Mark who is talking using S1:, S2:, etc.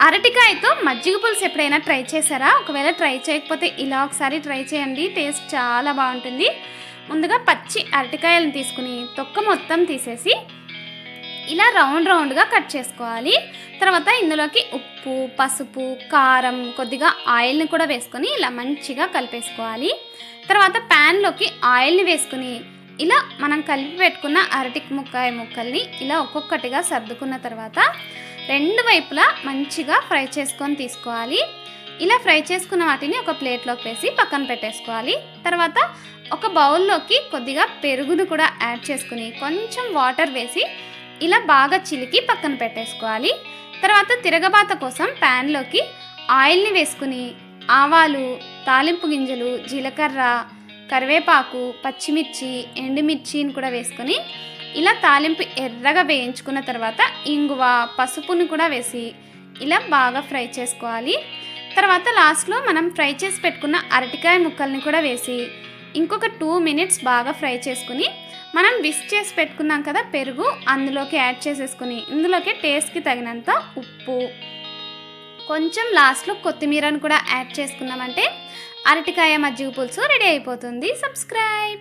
S1: అరటికాయతో మజ్జిగ పులుసు ఎప్పుడైనా ట్రై చేశారా? ఒకవేళ ట్రై చేయకపోతే ఇలా ఒకసారి ట్రై చేయండి. టేస్ట్ చాలా బాగుంటుంది. ముందుగా పచ్చి అరటికాయలను తీసుకుని తొక్క మొత్తం తీసేసి ఇలా రౌండ్ రౌండ్గా కట్ చేసుకోవాలి. తర్వాత ఇందులోకి ఉప్పు పసుపు కారం కొద్దిగా ఆయిల్ని కూడా వేసుకొని ఇలా మంచిగా కలిపేసుకోవాలి. తర్వాత ప్యాన్లోకి ఆయిల్ని వేసుకుని ఇలా మనం కలిపి పెట్టుకున్న అరటి ముక్కాయ ముక్కల్ని ఇలా ఒక్కొక్కటిగా సర్దుకున్న తర్వాత రెండు వైపులా మంచిగా ఫ్రై చేసుకొని తీసుకోవాలి. ఇలా ఫ్రై చేసుకున్న వాటిని ఒక ప్లేట్లోకి వేసి పక్కన పెట్టేసుకోవాలి. తర్వాత ఒక బౌల్లోకి కొద్దిగా పెరుగును కూడా యాడ్ చేసుకుని కొంచెం వాటర్ వేసి ఇలా బాగా చిలికి పక్కన పెట్టేసుకోవాలి. తర్వాత తిరగబాత కోసం ప్యాన్లోకి ఆయిల్ని వేసుకుని ఆవాలు తాలింపు గింజలు జీలకర్ర కరివేపాకు పచ్చిమిర్చి ఎండుమిర్చిని కూడా వేసుకొని ఇలా తాలింపు ఎర్రగా వేయించుకున్న తర్వాత ఇంగువ పసుపుని కూడా వేసి ఇలా బాగా ఫ్రై చేసుకోవాలి. తర్వాత లాస్ట్లో మనం ఫ్రై చేసి పెట్టుకున్న అరటికాయ ముక్కల్ని కూడా వేసి ఇంకొక టూ మినిట్స్ బాగా ఫ్రై చేసుకుని మనం విస్ చేసి పెట్టుకున్నాం కదా పెరుగు అందులోకి యాడ్ చేసేసుకుని ఇందులోకి టేస్ట్కి తగినంత ఉప్పు. కొంచెం లాస్ట్లో కొత్తిమీరను కూడా యాడ్ చేసుకున్నామంటే అరటికాయ మజ్జిగ పులుసు రెడీ అయిపోతుంది. సబ్స్క్రైబ్!